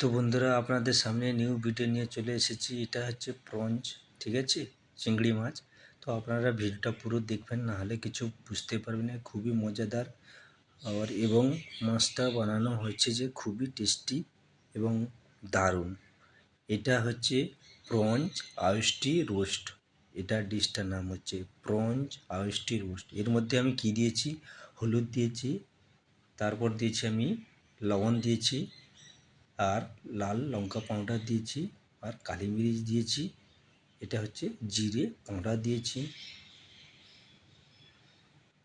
তো বন্ধুরা, আপনাদের সামনে নিউ ভিডিও নিয়ে চলে এসেছি। এটা হচ্ছে প্রঞ্জ ঠিক আছে? চিংড়ি মাছ। তো আপনারা ভিডিওটা পুরো দেখবেন, না হলে কিছু বুঝতে পারবেন না। খুবই মজাদার। আর এবং মাছটা বানানো হয়েছে যে খুবই টেস্টি এবং দারুণ। এটা হচ্ছে প্রঞ্জ আয়ষ্টি রোস্ট এটা ডিশটার নাম হচ্ছে প্রঞ্জ আয়ষ্টি রোস্ট এর মধ্যে আমি কি দিয়েছি? হলুদ দিয়েছি, তারপর দিয়েছি আমি লবণ দিয়েছি আর লাল লঙ্কা পাউডার দিয়েছি আর কালি মিরিচ দিয়েছি। এটা হচ্ছে জিরে পাউডার দিয়েছি।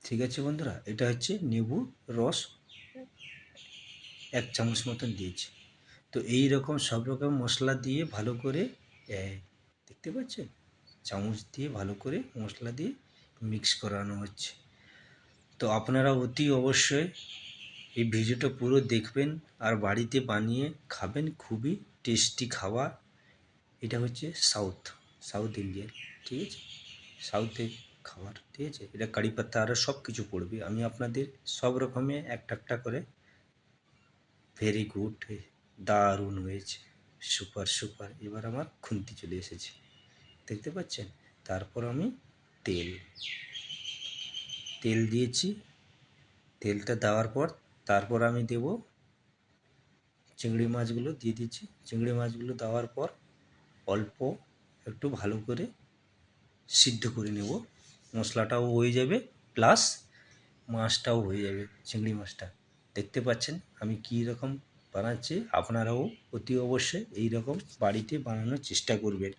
ঠিক আছে বন্ধুরা, এটা হচ্ছে লেবু রস এক চামচ মতন দিয়েছি। তো এই রকম সব রকম মশলা দিয়ে ভালো করে দেখতে পাচ্ছেন? চামচ দিয়ে ভালো করে মশলা দিয়ে মিক্স করানো হচ্ছে। তো আপনারা অতি অবশ্যই এই ভিডিওটা পুরো দেখবেন আর বাড়িতে বানিয়ে খাবেন, খুবই টেস্টি খাবার। এটা হচ্ছে সাউথ সাউথ ইন্ডিয়ান ঠিক আছে? সাউথের খাবার, ঠিক আছে? এটা কারি পাতা আরও সব কিছু পড়বে। আমি আপনাদের সব রকমের একটা একটা করে ভেরি গুড দারুণ হয়েছে সুপার সুপার এবার আমার খুন্তি চলে এসেছে, দেখতে পাচ্ছেন? তারপর আমি তেল তেল দিয়েছি। তেলটা দেওয়ার পর তারপর আমি দেব চিংড়ি মাছগুলো দিয়ে দিচ্ছি। চিংড়ি মাছগুলো দেওয়ার পর অল্প একটু ভালো করে সিদ্ধ করে নেব। মশলাটাও হয়ে যাবে, প্লাস মাছটাও হয়ে যাবে, চিংড়ি মাছটা। দেখতে পাচ্ছেন আমি কী রকম বানাচ্ছি, আপনারাও অতি অবশ্যই এই রকম বাড়িতে বানানোর চেষ্টা করবেন।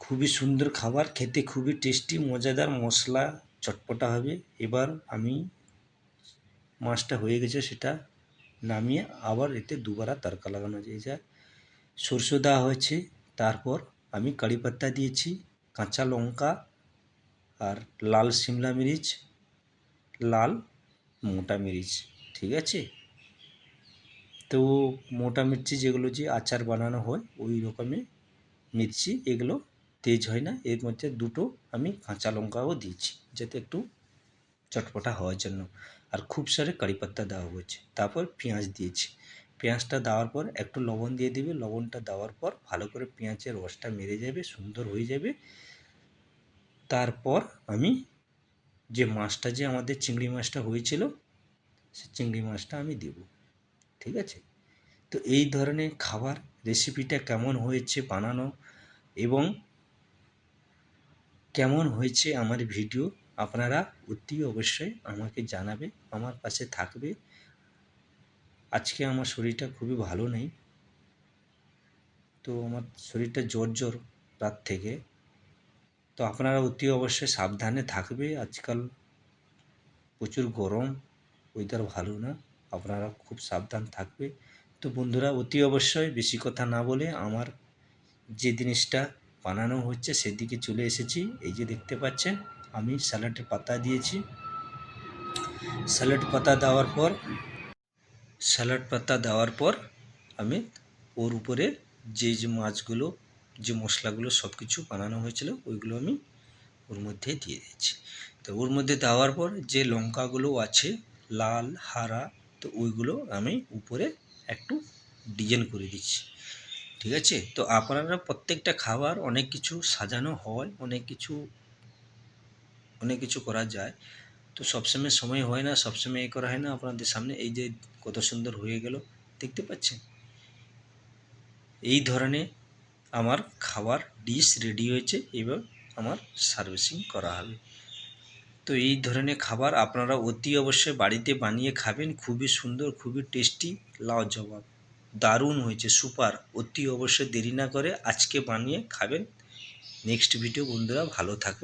খুবই সুন্দর খাবার, খেতে খুবই টেস্টি, মজাদার, মশলা চটপটা হবে। এবার আমি মাছটা হয়ে গেছে, সেটা নামিয়ে আবার এতে দুবারা তড়কা লাগানো যায়। যা সরষে দেওয়া হয়েছে, তারপর আমি কারি পাত্তা দিয়েছি, কাঁচা লঙ্কা আর লাল সিমলা মিরিচ, লাল মোটা মিরিচ, ঠিক আছে? তো মোটা মির্চি যেগুলো যে আচার বানানো হয়, ওই রকমের মির্চি, এগুলো তেজ হয় না, এর মধ্যে দুটো আমি কাঁচা লঙ্কাও দিয়েছি, যাতে একটু চটপটা হওয়ার জন্য। আর খুব সারে কারি পাত্তা দেওয়া হয়েছে। তারপর পেঁয়াজ দিয়েছি। পেঁয়াজটা দেওয়ার পর একটু লবণ দিয়ে দিবে। লবণটা দেওয়ার পর ভালো করে পেঁয়াজের রসটা মেরে যাবে, সুন্দর হয়ে যাবে। তারপর আমি যে মাছটা যে আমাদের চিংড়ি মাছটা হয়েছিল, সে চিংড়ি মাছটা আমি দেব। ঠিক আছে? তো এই ধরনের খাবার রেসিপিটা কেমন হয়েছে বানানো এবং কেমন হয়েছে আমার ভিডিও আপনারা অতি অবশ্যই আমাকে জানাবে, আমার পাশে থাকবে। আজকে আমার শরীরটা খুবই ভালো নেই। তো আমার শরীরটা জোর জোর রাত থেকে। তো আপনারা অতি অবশ্যই সাবধানে থাকবে। আজকাল প্রচুর গরম ওয়েদার ভালো না, আপনারা খুব সাবধান থাকবে। তো বন্ধুরা, অতি অবশ্যই বেশি কথা না বলে আমার যে জিনিসটা বানানো হচ্ছে সেদিকে চলে এসেছি। এই যে দেখতে পাচ্ছেন আমি স্যালাডের পাতা দিয়েছি। স্যালাড পাতা দেওয়ার পর স্যালাড পাতা দেওয়ার পর আমি ওর উপরে যে যে মাছগুলো, যে মশলাগুলো সব কিছু বানানো হয়েছিল, ওইগুলো আমি ওর মধ্যে দিয়ে দিয়েছি। তো ওর মধ্যে দেওয়ার পর যে লঙ্কাগুলো আছে, লাল, হারা, তো ওইগুলো আমি উপরে একটু ডিজাইন করে দিচ্ছি। ঠিক আছে? তো আপনারা প্রত্যেকটা খাবার অনেক কিছু সাজানো হয়, অনেক কিছু অনেক কিছু করা যায়। তো সবসময় সময় হয় না, সবসময় এ করা হয় না। আপনাদের সামনে এই যে কত সুন্দর হয়ে গেল, দেখতে পাচ্ছেন? এই ধরনের আমার খাবার ডিশ রেডি হয়েছে এবার আমার সার্ভিসিং করা হবে। তো এই ধরনের খাবার আপনারা অতি অবশ্যই বাড়িতে বানিয়ে খাবেন। খুবই সুন্দর, খুবই টেস্টি লাউ জবাব দারুণ হয়েছে সুপার অতি অবশ্যই দেরি না করে আজকে বানিয়ে খাবেন। নেক্সট ভিডিও বন্ধুরা ভালো থাকবে